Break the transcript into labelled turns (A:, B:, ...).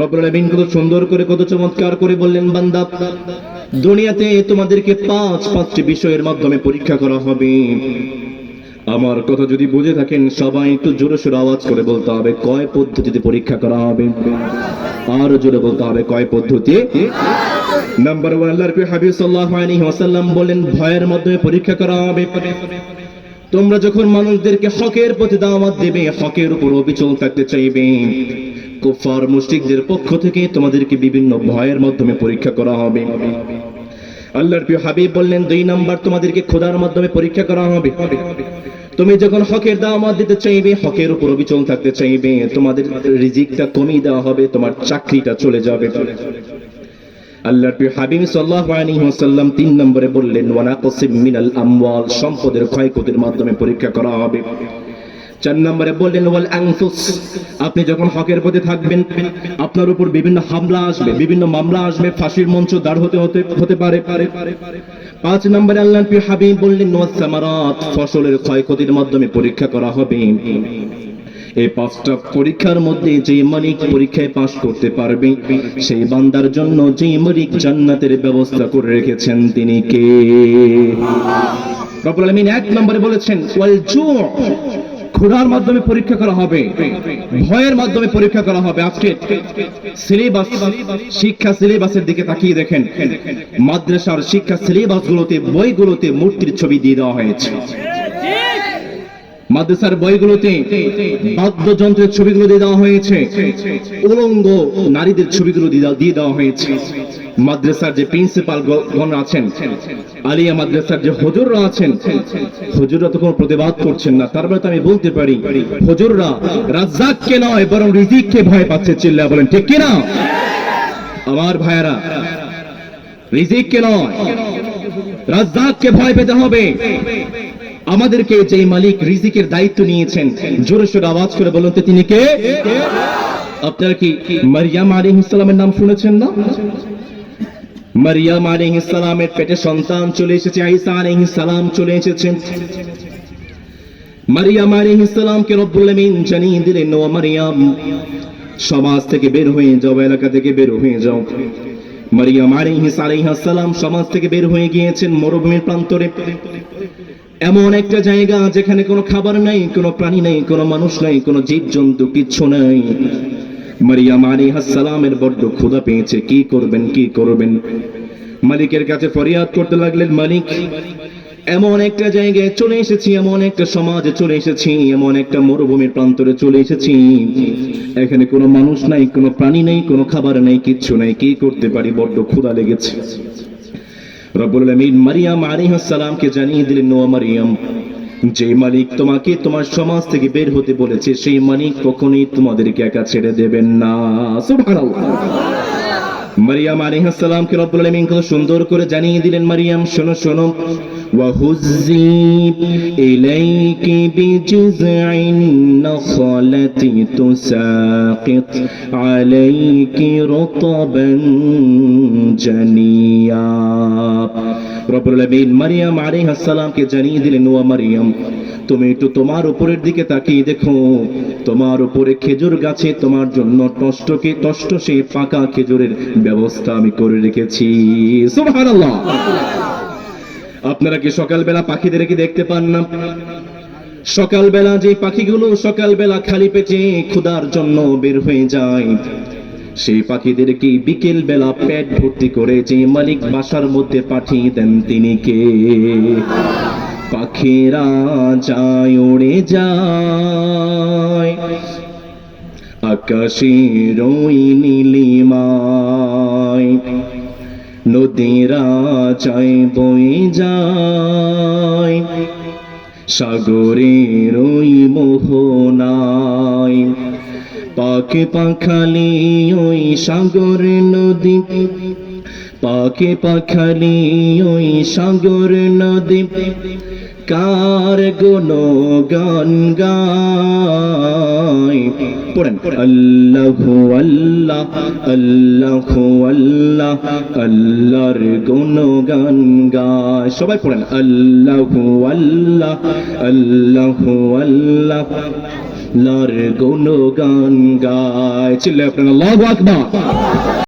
A: রব্বুল আলামিন কত সুন্দর করে, কত চমৎকার করে বললেন, বান্দা, দুনিয়াতে তোমাদেরকে পাঁচ, পাঁচটি বিষয়ের মাধ্যমে পরীক্ষা করা হবে। আমার কথা যদি বুঝে থাকেন, সবাই একটু জোরে সোরে আওয়াজ করে বলতে হবে, কয় পদ্ধতিতে পরীক্ষা করা হবে? আরও জোরে বলতে হবে, কয় পদ্ধতি? নাম্বার ওয়ান, আল্লাহর প্রিয় হাবিব সাল্লাল্লাহু ওয়াসাল্লাম বলেন ভয়ের মাধ্যমে পরীক্ষা করা হবে। তোমরা যখন মানুষদেরকে হকের প্রতি দাওয়াত দেবে, হকের উপর অবিচল থাকতে চাইবে। কুফার মুশরিকদের পক্ষ থেকে তোমাদেরকে বিভিন্ন ভয়ের মাধ্যমে পরীক্ষা করা হবে। আল্লাহর প্রিয় হাবিব বললেন, দুই নাম্বার তোমাদেরকে খোদার মাধ্যমে পরীক্ষা করা হবে। তুমি যখন হকের দাওয়াত দিতে চাইবে, হকের উপর অবিচল থাকতে চাইবে, তোমাদের রিজিকটা কমিয়ে দেওয়া হবে, তোমার চাকরিটা চলে যাবে। আল্লাহর প্রিয় হাবিব সাল্লাল্লাহু আলাইহি তিন নম্বরে বললেন ওয়ানাকসিম মিনাল আমওয়াল সম্পদের ক্ষয়ক্ষতির মাধ্যমে পরীক্ষা করা হবে। চার নম্বরে বললেন, ওয়াল আনফুস। আপনি যখন হকের পথে থাকবেন, আপনার উপর বিভিন্ন হামলা আসবে, বিভিন্ন মামলা আসবে, ফাঁসির মঞ্চ দাঁড় হতে হতে হতে পারে। পাঁচ নম্বরে আল্লাহর প্রিয় হাবিব বললেন সামারাত, ফসলের ক্ষয়ক্ষতির মাধ্যমে পরীক্ষা করা হবে। এই পাঁচটা পরীক্ষার মধ্যে যে মালিক পরীক্ষায় পাশ করতে পারবে, সেই বান্দার জন্য যে মালিক জান্নাতের ব্যবস্থা করে রেখেছেন, তিনি কে? রব্বুল আলামিন এক নম্বরে বলেছেন, ওয়াল জু' ক্ষুধার মাধ্যমে পরীক্ষা করা হবে, ভয়ের মাধ্যমে পরীক্ষা করা হবে। আজকে সিলেবাস শিক্ষা সিলেবাসের দিকে তাকিয়ে দেখেন। মাদ্রাসার শিক্ষা সিলেবাস সিলেবাসগুলোতে বইগুলোতে মূর্তির ছবি দিয়ে দেওয়া হয়েছে। মাদ্রাসার বইগুলোতে বাদ্যযন্ত্রের ছবিগুলো দিয়ে দেওয়া হয়েছে। উলঙ্গ নারীদের ছবিগুলো দিয়ে দেওয়া- হয়েছে। মাদ্রাসার যে প্রিন্সিপাল গণ আছেন, আলিয়া মাদ্রাসার যে হজুররা আছেন, হজুররা তো কোনো প্রতিবাদ করছেন না। তার মানে তো আমি বলতে পারি, হুজুররা রাজ্জাককে নয়, বরং রিজিককে ভয় পাচ্ছে চিল্লা বলেন, ঠিক কিনা? আমার ভাইয়েরা, রিজিককে নয়, রাজ্জাককে ভয় পেতে হবে। আমাদেরকে যে মালিক রিজিকের দায়িত্ব নিয়েছেন, জোরে সোরে আওয়াজ করে বলুন তো তিনি কে? আপনারা কি মারিয়াম আলাইহিস সালামের নাম শুনেছেন না? মারিয়াম আলাইহিস সালামের পেটে সন্তান চলে এসেছে, ঈসা আলাইহিস সালাম চলে এসেছেন মারিয়াম আলাইহিস সালামকে রব্বুল আমিন জানিয়ে দিলেন, ও মারিয়াম, সমাজ থেকে বের হয়ে যাও, এলাকা থেকে বের হয়ে যাও। মারিয়াম আলাইহিস আলাইহিস সালাম সমাজ থেকে বের হয়ে গিয়েছেন মরুভূমির প্রান্তরে। এমন একটা জায়গা যেখানে কোনো খাবার নাই, কোনো প্রাণী নাই, কোনো মানুষ নাই, কোনো জীব জন্তু কিচ্ছু নাই। মারিয়াম আলাইহিস সালামের বড্ড ক্ষুধা পেয়েছে। কি করবেন কি করবেন? মালিকের কাছে ফরিয়াদ করতে লাগলেন মালিক, এমন একটা জায়গায় চলে এসেছি, এমন একটা সমাজে চলে এসেছি, এমন একটা মরুভূমির প্রান্তরে চলে এসেছি। এখানে কোনো মানুষ নাই, কোনো প্রাণী নেই, কোনো খাবার নাই, কিচ্ছু নাই। কি করতে পারি? বড্ড ক্ষুধা লেগেছে। আলামিন মারিয়াম আলিহাসালামকে জানিয়ে দিলেন নোয়া মারিয়াম, যে মালিক তোমাকে তোমার সমাজ থেকে বের হতে বলেছে, সেই মালিক কখনোই তোমাদেরকে একা ছেড়ে দেবেন না। মারিয়াম আলিহাসালামকে সালামকে রব্বুল আলমিন কত সুন্দর করে জানিয়ে দিলেন, মারিয়াম, শোনো শোনো وهزي إليك بجذع النخلة تساقط عليك رطبا جنيا রব্বুল আলামিন মারিয়াম আলাইহিস সালামকে জানিয়ে দিলেন ও মারিয়াম তুমি একটু তোমার উপরের দিকে তাকিয়ে দেখো তোমার উপরে খেজুর গাছে তোমার জন্য টষ্টকে টষ্ট সেই পাকা খেজুরের ব্যবস্থা আমি করে রেখেছি সুবহানাল্লাহ আপনারা কি সকালবেলা পাখিদের কি দেখতে পান না? সকালবেলা যে পাখিগুলো সকালবেলা খালি পেটে ক্ষুধার জন্য বের হয়ে যায়, সেই পাখিদেরকে বিকেল বেলা পেট ভর্তি করে যে মালিক বাসার মধ্যে পাঠিয়ে দেন তিনি কে? পাখিরা যায়, উড়ে যায়। আকাশে ওই নীলিমায় নদীরা চাই বই যায়, সাগরের ওই মোহনায় পাকে পাখালি ওই সাগর নদী, পাকে পাখালি ওই সাগর নদী কার গুণ গান গায় পড়েন। আল্লাহু আল্লাহ আল্লাহু আল্লাহ, আল্লাহর গুণ গান গায়। সবাই পড়েন। আল্লাহু আল্লাহ আল্লাহু আল্লাহ লার গুণগান গায়। চিল্লে আপনার আল্লাহু আকবার।